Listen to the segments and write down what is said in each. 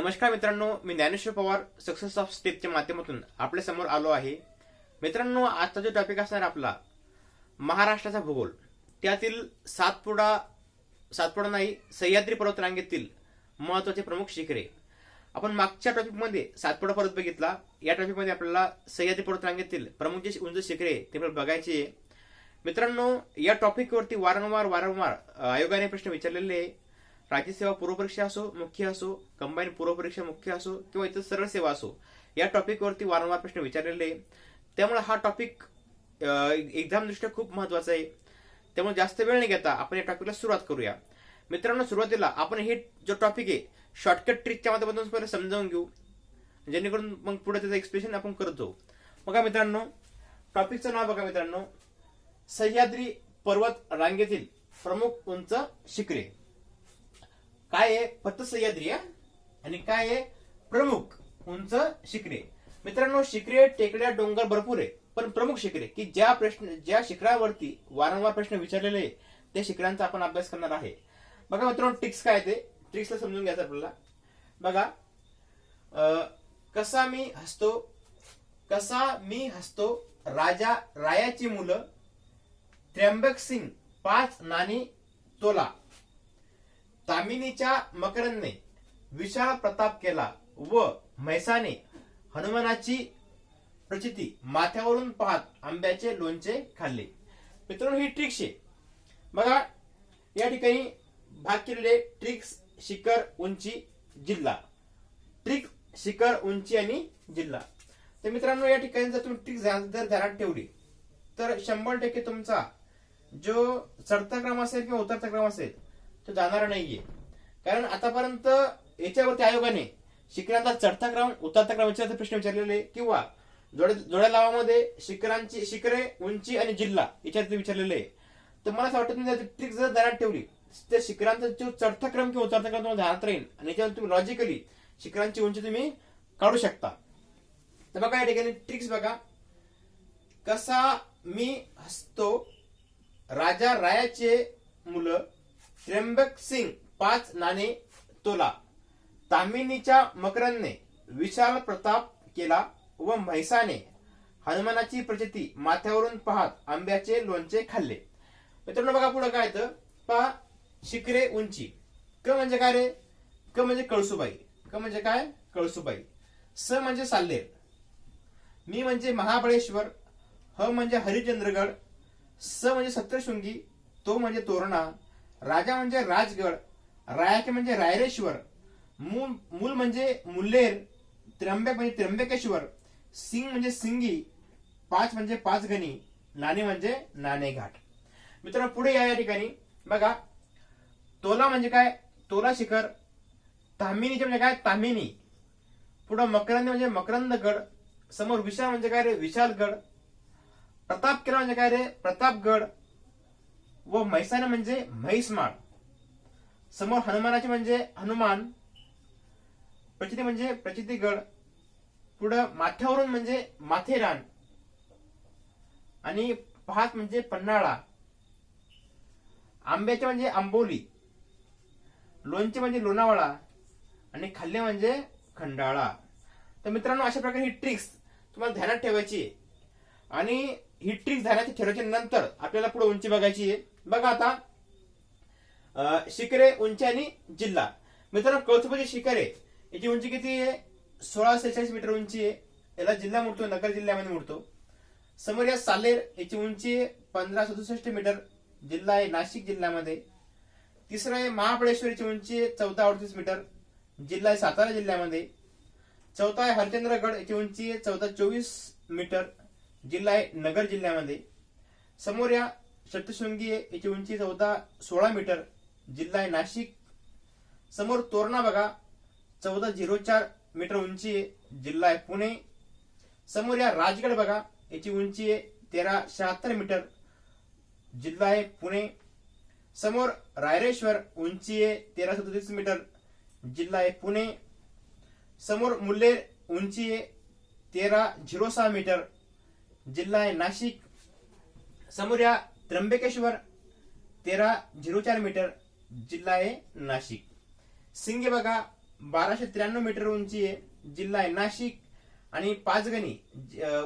नमस्कार मित्रांनो मी ज्ञानेश्वर पवार सक्सेस ऑफ स्टेपच्या माध्यमातून आपल्यासमोर आलो आहे. मित्रांनो आजचा जो टॉपिक असणार आपला महाराष्ट्राचा भूगोल. त्यातील सातपुडा सातपुडा नाही सह्याद्री पर्वतरांगेतील महत्त्वाचे प्रमुख शिखरे. आपण मागच्या टॉपिकमध्ये सातपुडा पर्वत बघितला. या टॉपिकमध्ये आपल्याला सह्याद्री पर्वतरांगेतील प्रमुख जे उंच शिखरे ते आपल्याला बघायचे मित्रांनो या टॉपिकवरती वारंवार वारंवार आयोगाने प्रश्न विचारलेले राज्य राज्यसेवा पूर्वपरीक्षा असो मुख्य असो कंबाईन पूर्वपरीक्षा मुख्य असो किंवा इतर सरळ सेवा असो या टॉपिकवरती वारंवार प्रश्न विचारलेले आहे. त्यामुळे हा टॉपिक एक्झाम दृष्ट्या खूप महत्त्वाचा आहे. त्यामुळे जास्त वेळ न घेता आपण या टॉपिकला सुरुवात करूया. मित्रांनो सुरुवातीला आपण हे जो टॉपिक आहे शॉर्टकट ट्रिकच्या माध्यमातून पहिले समजावून घेऊ. जेणेकरून मग पुढे त्याचं एक्सप्रेशन आपण करतो बघा मित्रांनो टॉपिकचं नाव बघा मित्रांनो. सह्याद्री पर्वत रांगेतील प्रमुख उंच शिखरे. काय आहे? फक्त सह्याद्री आणि काय आहे? प्रमुख उंच शिखरे. मित्रांनो शिखरे टेकड्या डोंगर भरपूर आहे. पण प्रमुख शिखरे की ज्या प्रश्न ज्या शिखरावरती वारंवार प्रश्न विचारलेले आहे त्या शिखरांचा आपण अभ्यास करणार आहे. बघा मित्रांनो ट्रिक्स काय आहे ते? ट्रिक्सला समजून घ्यायचं आपल्याला. बघा कसा मी हसतो कसा मी हसतो राजा रायाची मुलं त्र्यंबक सिंग पाच नाणी तोला. तामिनीच्या मकरंदने विशाल प्रताप केला व म्हैसाने हनुमानाची प्रचिती माथ्यावरून पाहत आंब्याचे लोणचे खाल्ले. मित्रांनो ही ट्रिक्स आहे. बघा या ठिकाणी भाग केलेले ट्रिक्स शिखर उंची जिल्हा. ट्रिक शिखर उंची आणि जिल्हा. तर मित्रांनो या ठिकाणी जर तुम्ही ट्रिक जर ध्यानात ठेवली तर शंभर टक्के तुमचा जो चढता क्रम असेल किंवा उतरता क्रम असेल तो जाणार नाहीये. कारण आतापर्यंत याच्यावरती आयोगाने शिखरांचा चढता क्रम उतरता क्रम याच्यावरती प्रश्न विचारलेले किंवा जोड्या जोड्या लावामध्ये शिखरांची शिखरे उंची आणि जिल्हा याच्यावरती विचारलेले आहे. तर मला असं वाटतं ट्रिक जर ध्यानात ठेवली त्या शिखरांचा जो चढता क्रम किंवा उतरता क्रम तुम्हाला ध्यानात राहील आणि याच्यावर तुम्ही लॉजिकली शिखरांची उंची तुम्ही काढू शकता. तर बघा या ठिकाणी ट्रिक्स बघा. कसा मी हसतो राजा रायाचे मुलं त्र्यंबक सिंग पाच नाणे तोला. तामिनीच्या मकरंदने विशाल प्रताप केला व म्हैसाने हनुमानाची प्रचिती माथ्यावरून पाहत आंब्याचे लोणचे खाल्ले. मित्रांनो बघा पुढे काय येतं? पहा शिकरे उंची. क म्हणजे काय रे? क म्हणजे कळसुबाई. क म्हणजे काय? कळसुबाई. स म्हणजे साल्लेर. मी म्हणजे महाबळेश्वर. ह म्हणजे हरिचंद्रगड. स म्हणजे सप्तशृंगी. तो म्हणजे तोरणा. राजा म्हणजे राजगड रायाचे म्हणजे रायरेश्वर मूल मूल म्हणजे मुल्लेर त्र्यंबक म्हणजे त्र्यंबकेश्वर सिंग म्हणजे सिंगी पाच म्हणजे पाचगणी नाणे म्हणजे नाणेघाट. मित्रांनो पुढे या या ठिकाणी. बघा तोला म्हणजे काय? तोला शिखर तामिनीचे म्हणजे काय? तामिनी पुढं मकरंद म्हणजे मकरंदगड समोर विशाल म्हणजे काय रे? विशालगड. प्रताप केला म्हणजे काय रे? प्रतापगड. व म्हैसाने म्हणजे म्हैसमाळ. समोर हनुमानाचे म्हणजे हनुमान प्रचिती म्हणजे प्रचितीगड पुढं माथ्यावरून म्हणजे माथेरान आणि पहात म्हणजे पन्हाळा. आंब्याचे म्हणजे आंबोली लोणचे म्हणजे लोणावळा आणि खाल्ले म्हणजे खंडाळा. तर मित्रांनो अशा प्रकारे ही ट्रिक्स तुम्हाला ध्यानात ठेवायची आहे. आणि ही ट्रिक्स ध्यानात ठेवायच्या नंतर आपल्याला पुढे उंची बघायची आहे. बघा आता. शिखरे उंची आणि जिल्हा. मित्रांनो कौतुबाची शिखर आहे याची उंची किती आहे? सोळा सेहेचाळीस मीटर उंची आहे. याला जिल्हा मोडतो नगर जिल्ह्यामध्ये मोडतो समोर या सालेर याची उंची आहे पंधरा सदुसष्ट मीटर. जिल्हा आहे नाशिक जिल्ह्यामध्ये. तिसरं आहे महाबळेश्वरची उंची आहे चौदा अडतीस मीटर. जिल्हा आहे सातारा जिल्ह्यामध्ये. चौथा आहे हरिचंद्रगड याची उंची आहे चौदा चोवीस मीटर. जिल्हा आहे नगर जिल्ह्यामध्ये. समोर या सप्तशृंगी आहे याची उंची चौदा सोळा मीटर जिल्हा आहे नाशिक. समोर तोरणा बघा. चौदा झिरो चार मीटर उंची आहे जिल्हा आहे पुणे. समोर या राजगड बघा. याची उंची आहे तेरा शहात्तर मीटर जिल्हा आहे पुणे. समोर रायरेश्वर उंची आहे तेरा सदतीस मीटर जिल्हा आहे पुणे. समोर मुल्लेर उंची आहे तेरा झिरो सहा मीटर जिल्हा आहे नाशिक. समोर या त्र्यंबकेश्वर तेरा झिरो चार मीटर जिल्हा आहे नाशिक. सिंगे बघा बाराशे त्र्याण्णव मीटर उंची आहे जिल्हा आहे नाशिक. आणि पाचगणी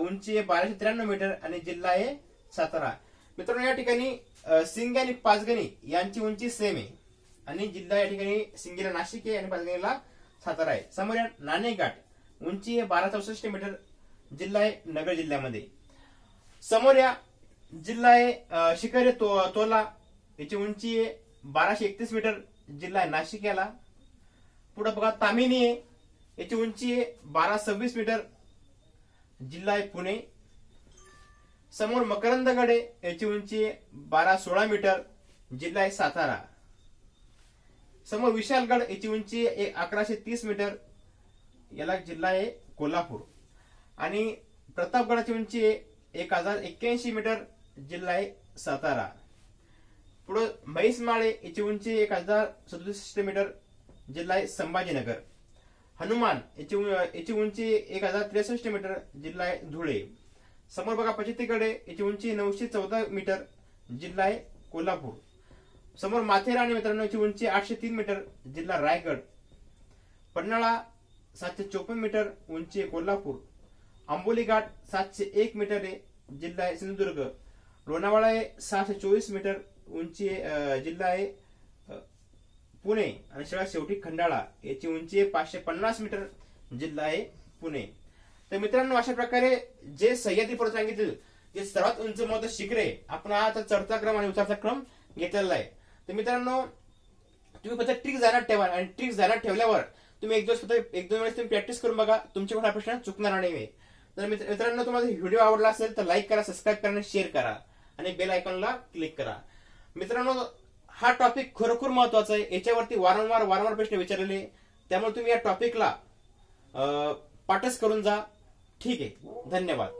उंची आहे बाराशे त्र्याण्णव मीटर आणि जिल्हा आहे सातारा. मित्रांनो या ठिकाणी सिंगे आणि पाचगणी यांची उंची सेम आहे. आणि जिल्हा या ठिकाणी सिंगेला नाशिक आहे आणि पाचगणीला सातारा आहे. समोर या नाणेघाट उंची आहे बारा चौसष्ट मीटर जिल्हा आहे नगर जिल्ह्यामध्ये. समोर या जिल्हा आहे अं, शिखर तो तोला. याची उंची आहे बाराशे एकतीस मीटर. जिल्हा आहे नाशिक याला पुढे बघा तामिनी आहे. याची उंची आहे बारा सव्वीस मीटर. जिल्हा आहे पुणे. समोर मकरंदगड आहे याची उंची आहे बारा सोळा मीटर. जिल्हा आहे सातारा. समोर विशालगड याची उंची आहे अकराशे तीस मीटर. याला जिल्हा आहे कोल्हापूर. आणि प्रतापगडाची उंची आहे एक हजार एक्क्याऐंशी मीटर. जिल्हा आहे सातारा. पुढं म्हैसमाळे याची उंची एक हजार सदुसष्ट मीटर जिल्हा आहे संभाजीनगर. हनुमान याची उं- याची उंची एक हजार त्रेसष्ट मीटर जिल्हा आहे धुळे. समोर बघा पचितीकडे याची उंची नऊशे चौदा मीटर जिल्हा आहे कोल्हापूर. समोर माथेरान मित्रांनो याची उंची आठशे तीन मीटर जिल्हा रायगड. पन्हाळा सातशे चोपन्न मीटर उंची आहे कोल्हापूर. आंबोली घाट सातशे एक मीटर आहे जिल्हा आहे सिंधुदुर्ग. लोणावळा आहे सहाशे चोवीस मीटर उंची आहे, जिल्हा आहे पुणे आणि सगळ्यात शेवटी खंडाळा. याची उंची आहे पाचशे पन्नास मीटर जिल्हा आहे पुणे. तर मित्रांनो अशा प्रकारे जे सह्याद्री पर्वत सांगितले जे सर्वात उंच मोठं शिखरे आपण आता चढता क्रम आणि उतरता क्रम घेतलेला आहे. तर मित्रांनो तुम्ही फक्त ट्रिक जाणार ठेवा आणि ट्रिक जाणार ठेवल्यावर तुम्ही एक दिवस फक्त एक दोन वेळेस तुम्ही प्रॅक्टिस करून बघा तुमच्या हा प्रश्न चुकणार नाही तर मित्रांनो तुम्हाला व्हिडिओ आवडला असेल तर लाईक करा सबस्क्राईब करा आणि शेअर करा. आणि बेल आयकॉनला क्लिक करा. मित्रांनो हा टॉपिक खरोखर महत्त्वाचा आहे. याच्यावरती वारंवार वारंवार प्रश्न विचारलेले त्यामुळे तुम्ही या टॉपिकला पाठच करून जा. ठीक आहे. धन्यवाद.